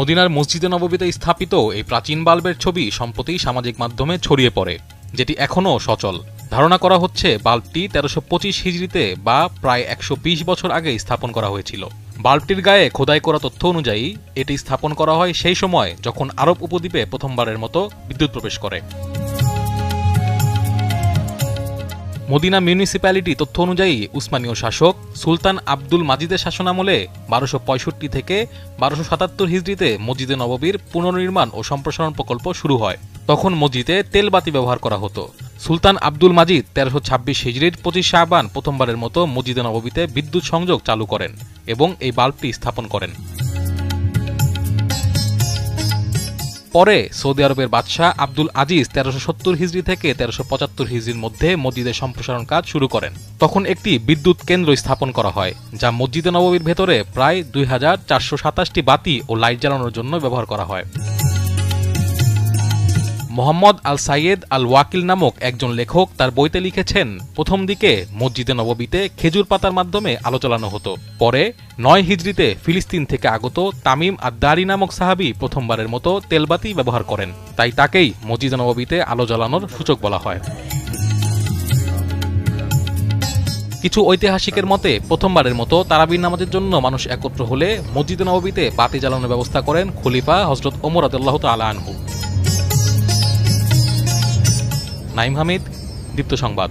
মদিনার মসজিদে নববীতে স্থাপিত এই প্রাচীন বাল্বের ছবি সম্প্রতি সামাজিক মাধ্যমে ছড়িয়ে পড়ে, যেটি এখনও সচল। ধারণা করা হচ্ছে বাল্বটি তেরোশো পঁচিশ হিজড়িতে বা প্রায় একশো বিশ বছর আগে স্থাপন করা হয়েছিল। বাল্বটির গায়ে খোদাই করা তথ্য অনুযায়ী, এটি স্থাপন করা হয় সেই সময় যখন আরব উপদ্বীপে প্রথমবারের মতো বিদ্যুৎ প্রবেশ করে। মদিনা মিউনিসিপ্যালিটি তথ্য অনুযায়ী উসমানীয় শাসক সুলতান আব্দুল মাজিদের শাসনামলে বারোশো পঁয়ষট্টি থেকে বারোশো সাতাত্তর হিজড়িতে মসজিদে নববীর পুনর্নির্মাণ ও সম্প্রসারণ প্রকল্প শুরু হয়। তখন মসজিদে তেলবাতি ব্যবহার করা হতো। সুলতান আব্দুল মাজিদ তেরোশো ছাব্বিশ হিজড়ির পঁচিশ শাহবান প্রথমবারের মতো মসজিদে নববীতে বিদ্যুৎ সংযোগ চালু করেন এবং এই বাল্বটি স্থাপন করেন। পরে সৌদি আরবের বাদশাহ আব্দুল আজিজ তেরোশো সত্তর হিজড়ি থেকে তেরোশো পঁচাত্তর হিজড়ির মধ্যে মসজিদের সম্প্রসারণ কাজ শুরু করেন। তখন একটি বিদ্যুৎ কেন্দ্র স্থাপন করা হয়, যা মসজিদে নবমীর ভেতরে প্রায় দুই হাজার চারশো সাতাশটি বাতি ও লাইট জ্বালানোর জন্য ব্যবহার করা হয়। মোহাম্মদ আল সাইয়েদ আল ওয়াকিল নামক একজন লেখক তার বইতে লিখেছেন, প্রথম দিকে মসজিদে নববীতে খেজুর পাতার মাধ্যমে আলো জ্বালানো হতো। পরে নয় হিজড়িতে ফিলিস্তিন থেকে আগত তামিম আদারি নামক সাহাবি প্রথমবারের মতো তেলবাতি ব্যবহার করেন। তাই তাকেই মসজিদে নববীতে আলো জ্বালানোর সূচক বলা হয়। কিছু ঐতিহাসিকের মতে, প্রথমবারের মতো তারাবির নামাজের জন্য মানুষ একত্র হলে মসজিদে নববীতে বাতি জ্বালানোর ব্যবস্থা করেন খলিফা হজরত ওমর আদাল্লাহ তালা আনহু। নাইম হামিদ দীপ্ত সংবাদ।